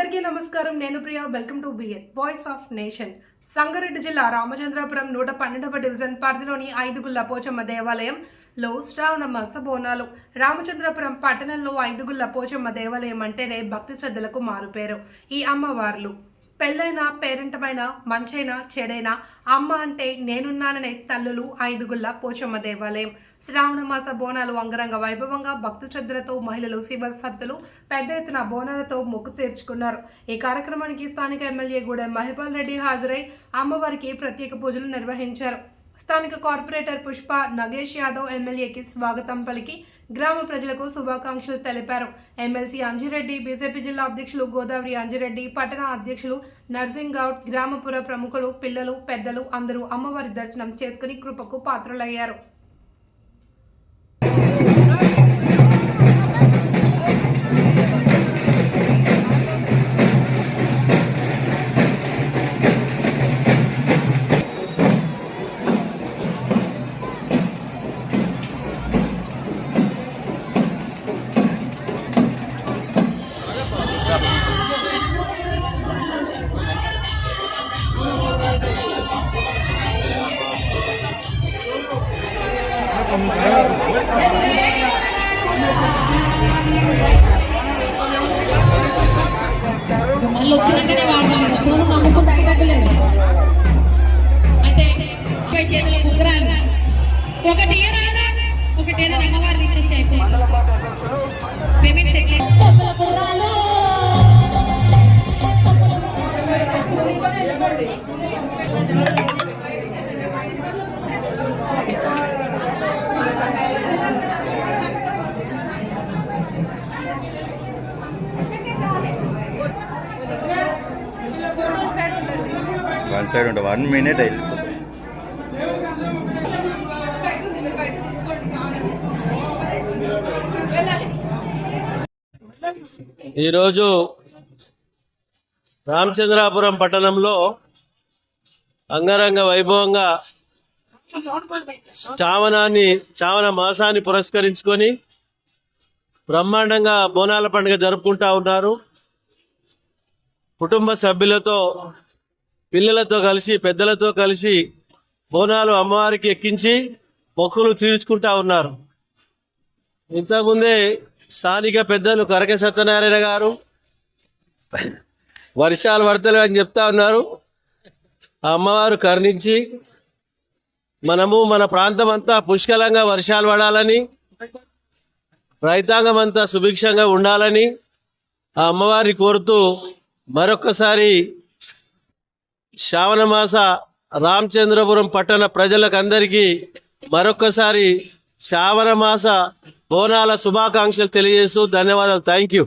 అందరికీ నమస్కారం. నేను Priya. Welcome to BN voice of nation. Sangareddy జిల్లా రామచంద్రపురం నూట పన్నెండవ డివిజన్ పరిధిలోని ఐదుగుళ్ళ పోచమ్మ దేవాలయంలో శ్రావణ మాస బోనాలు. రామచంద్రపురం పట్టణంలో ఐదుగుళ్ళ పోచమ్మ దేవాలయం అంటేనే భక్తి శ్రద్ధలకు మారుపేరు. ఈ అమ్మవార్లు పెళ్ళైనా పేరెంటమైన మంచైనా చెడైనా అమ్మ అంటే నేనున్నాననే తల్లులు ఐదుగుళ్ళ పోచమ్మ దేవాలయం. శ్రావణ మాస బోనాలు అంగరంగ వైభవంగా భక్తి శ్రద్ధలతో మహిళలు శివ సత్తులు పెద్ద ఎత్తున బోనాలతో మొక్కు తీర్చుకున్నారు. ఈ కార్యక్రమానికి స్థానిక ఎమ్మెల్యే గూడెం మహిపాల్ రెడ్డి హాజరై అమ్మవారికి ప్రత్యేక పూజలు నిర్వహించారు. స్థానిక కార్పొరేటర్ పుష్ప నగేష్ యాదవ్ ఎమ్మెల్యేకి స్వాగతం పలికి గ్రామ ప్రజలకు శుభాకాంక్షలు తెలిపారు. ఎమ్మెల్సీ అంజిరెడ్డి బీజేపీ జిల్లా అధ్యక్షులు గోదావరి అంజిరెడ్డి పట్టణ అధ్యక్షులు నర్సింగ్ గౌడ్ గ్రామపుర ప్రముఖులు పిల్లలు పెద్దలు అందరూ అమ్మవారి దర్శనం చేసుకుని కృపకు పాత్రలయ్యారు. మళ్ళీ వచ్చినాకనే వాడదాం ఫోన్ నమ్ముకుంటే అయిపోలేదు అయితే ఇరవై కుదరాలి ఒకటి ఏరాదా ఒకటి ఏరా వన్ సైడ్ ఉంటుంది వన్ మినిట్ అయింది. ఈరోజు రామచంద్రాపురం పట్టణంలో అంగరంగ వైభవంగా శ్రావణాన్ని శ్రావణ మాసాన్ని పురస్కరించుకొని బ్రహ్మాండంగా బోనాల పండుగ జరుపుకుంటా ఉన్నారు. కుటుంబ సభ్యులతో పిల్లలతో కలిసి పెద్దలతో కలిసి బోనాలు అమ్మవారికి ఎక్కించి మొక్కులు తీర్చుకుంటా ఉన్నారు. ఇంతకుముందే స్థానిక పెద్దలు కరక సత్యనారాయణ గారు వర్షాలు పడతలేవు అని చెప్తా ఉన్నారు. ఆ అమ్మవారు కరుణించి మనము మన ప్రాంతం అంతా పుష్కలంగా వర్షాలు పడాలని రైతాంగం అంతా సుభిక్షంగా ఉండాలని ఆ అమ్మవారిని కోరుతూ మరొక్కసారి శ్రావణమాస రామచంద్రపురం పట్టణ ప్రజలకు అందరికీ మరొక్కసారి శ్రావణమాస బోనాల శుభాకాంక్షలు తెలియజేస్తూ ధన్యవాదాలు. Thank you